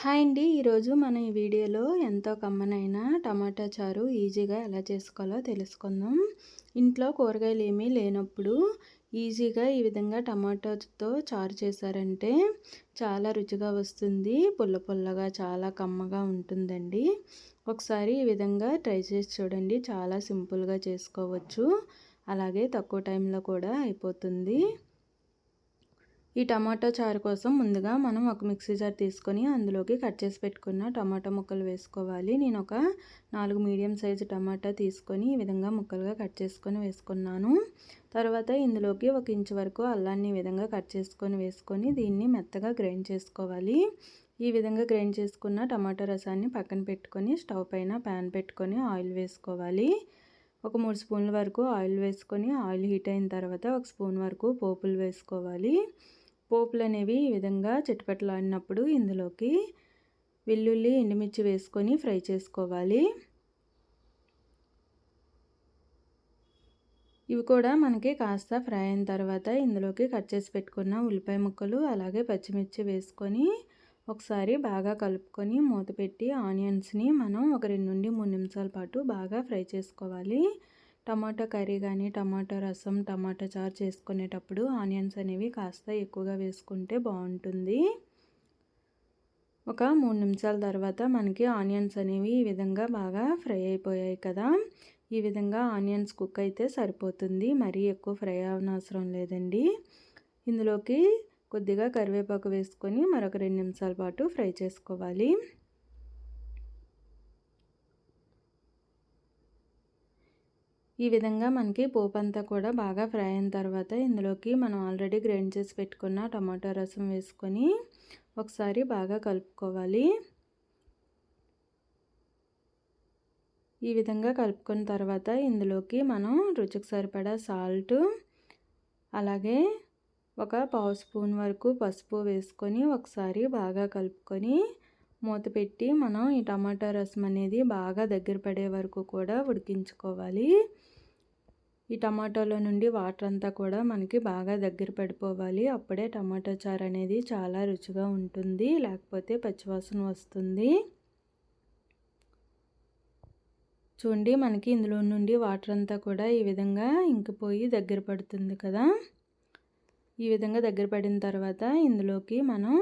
Hi అండి. ఈరోజు మనం ఈ వీడియోలో ఎంతో కమ్మనైన టమాటా చారు ఈజీగా ఎలా చేసుకోవాలో తెలుసుకుందాం. ఇంట్లో కూరగాయలు ఏమీ లేనప్పుడు ఈజీగా ఈ విధంగా టమాటాతో చారు చేశారంటే చాలా రుచిగా వస్తుంది. పుల్ల పుల్లగా చాలా కమ్మగా ఉంటుందండి. ఒకసారి ఈ విధంగా ట్రై చేసి చూడండి. చాలా సింపుల్గా చేసుకోవచ్చు. అలాగే తక్కువ టైంలో కూడా అయిపోతుంది. ఈ టమాటో చారు కోసం ముందుగా మనం ఒక మిక్సీ జార్ తీసుకొని అందులోకి కట్ చేసి పెట్టుకున్న టమాటా ముక్కలు వేసుకోవాలి. నేను ఒక నాలుగు మీడియం సైజు టమాటా తీసుకొని ఈ విధంగా ముక్కలుగా కట్ చేసుకొని వేసుకున్నాను. తర్వాత ఇందులోకి ఒక ఇంచు వరకు అల్లాన్ని ఈ విధంగా కట్ చేసుకొని వేసుకొని దీన్ని మెత్తగా గ్రైండ్ చేసుకోవాలి. ఈ విధంగా గ్రైండ్ చేసుకున్న టమాటా రసాన్ని పక్కన పెట్టుకొని స్టవ్ పైన ప్యాన్ పెట్టుకొని ఆయిల్ వేసుకోవాలి. ఒక మూడు స్పూన్ల వరకు ఆయిల్ వేసుకొని ఆయిల్ హీట్ అయిన తర్వాత ఒక స్పూన్ వరకు పోపులు వేసుకోవాలి. పోపులు అనేవి ఈ విధంగా చిటపటలాడినప్పుడు ఇందులోకి వెల్లుల్లి ఎండుమిర్చి వేసుకొని ఫ్రై చేసుకోవాలి. ఇవి కూడా మనకి కాస్త ఫ్రై అయిన తర్వాత ఇందులోకి కట్ చేసి పెట్టుకున్న ఉల్లిపాయ ముక్కలు అలాగే పచ్చిమిర్చి వేసుకొని ఒకసారి బాగా కలుపుకొని మూత పెట్టి ఆనియన్స్ని మనం ఒక రెండు నుండి మూడు నిమిషాల పాటు బాగా ఫ్రై చేసుకోవాలి. టమాటా కర్రీ కానీ టమాటా రసం టమాటా చారు చేసుకునేటప్పుడు ఆనియన్స్ అనేవి కాస్త ఎక్కువగా వేసుకుంటే బాగుంటుంది. ఒక మూడు నిమిషాల తర్వాత మనకి ఆనియన్స్ అనేవి ఈ విధంగా బాగా ఫ్రై అయిపోయాయి కదా. ఈ విధంగా ఆనియన్స్ కుక్ అయితే సరిపోతుంది. మరీ ఎక్కువ ఫ్రై అవనవసరం లేదండి. ఇందులోకి కొద్దిగా కరివేపాకు వేసుకొని మరొక రెండు నిమిషాల పాటు ఫ్రై చేసుకోవాలి. ఈ విధంగా మనకి పోపు అంతా కూడా బాగా ఫ్రై అయిన తర్వాత ఇందులోకి మనం ఆల్రెడీ గ్రైండ్ చేసి పెట్టుకున్న టమాటో రసం వేసుకొని ఒకసారి బాగా కలుపుకోవాలి. ఈ విధంగా కలుపుకున్న తర్వాత ఇందులోకి మనం రుచికి సరిపడా సాల్ట్ అలాగే ఒక పావు స్పూన్ వరకు పసుపు వేసుకొని ఒకసారి బాగా కలుపుకొని మూత పెట్టి మనం ఈ టమాటా రసం అనేది బాగా దగ్గర పడే వరకు కూడా ఉడికించుకోవాలి. ఈ టమాటోలో నుండి వాటర్ అంతా కూడా మనకి బాగా దగ్గర పడిపోవాలి. అప్పుడే టమాటో చారు అనేది చాలా రుచిగా ఉంటుంది. లేకపోతే పచ్చివాసన వస్తుంది. చూడండి మనకి ఇందులో నుండి వాటర్ అంతా కూడా ఈ విధంగా ఇంకిపోయి దగ్గర పడుతుంది కదా. ఈ విధంగా దగ్గర పడిన తర్వాత ఇందులోకి మనం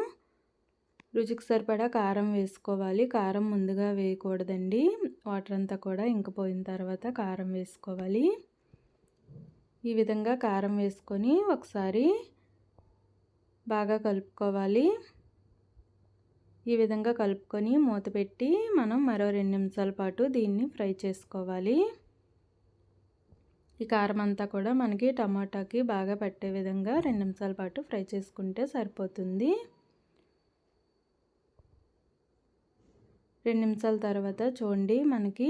రుచికి సరిపడా కారం వేసుకోవాలి. కారం ముందుగా వేయకూడదండి. వాటర్ అంతా కూడా ఇంకిపోయిన తర్వాత కారం వేసుకోవాలి. ఈ విధంగా కారం వేసుకొని ఒకసారి బాగా కలుపుకోవాలి. ఈ విధంగా కలుపుకొని మూత పెట్టి మనం మరో రెండు నిమిషాల పాటు దీన్ని ఫ్రై చేసుకోవాలి. ఈ కారం అంతా కూడా మనకి టమాటాకి బాగా పట్టే విధంగా రెండు నిమిషాల పాటు ఫ్రై చేసుకుంటే సరిపోతుంది. రెండు నిమిషాల తర్వాత చూడండి మనకి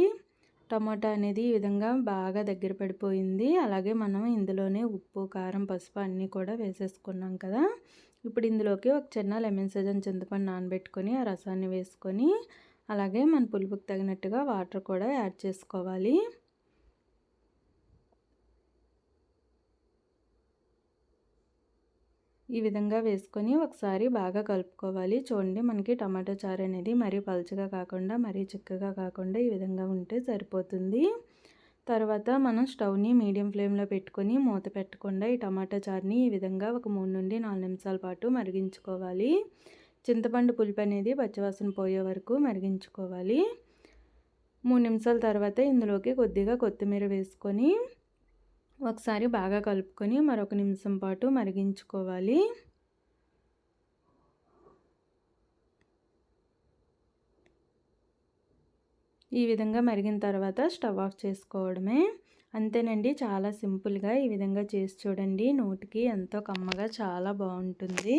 టమాటా అనేది ఈ విధంగా బాగా దగ్గర పడిపోయింది. అలాగే మనం ఇందులోనే ఉప్పు కారం పసుపు అన్నీ కూడా వేసేసుకున్నాం కదా. ఇప్పుడు ఇందులోకి ఒక చిన్న లెమన్ సీజన్ చింతపండు నానబెట్టుకొని ఆ రసాన్ని వేసుకొని అలాగే మన పులుపుకి తగినట్టుగా వాటర్ కూడా యాడ్ చేసుకోవాలి. ఈ విధంగా వేసుకొని ఒకసారి బాగా కలుపుకోవాలి. చూడండి మనకి టమాటా చారు అనేది మరీ పలుచగా కాకుండా మరీ చిక్కగా కాకుండా ఈ విధంగా ఉంటే సరిపోతుంది. తర్వాత మనం స్టవ్ని మీడియం ఫ్లేమ్లో పెట్టుకొని మూత పెట్టకుండా ఈ టమాటా చారుని ఈ విధంగా ఒక మూడు నుండి నాలుగు నిమిషాల పాటు మరిగించుకోవాలి. చింతపండు పులుపు అనేది పచ్చివాసన పోయే వరకు మరిగించుకోవాలి. మూడు నిమిషాల తర్వాత ఇందులోకి కొద్దిగా కొత్తిమీర వేసుకొని ఒకసారి బాగా కలుపుకొని మరొక నిమిషం పాటు మరిగించుకోవాలి. ఈ విధంగా మరిగిన తర్వాత స్టవ్ ఆఫ్ చేసుకోవడమే. అంతేనండి చాలా సింపుల్గా ఈ విధంగా చేసి చూడండి. నోటికి ఎంతో కమ్మగా చాలా బాగుంటుంది.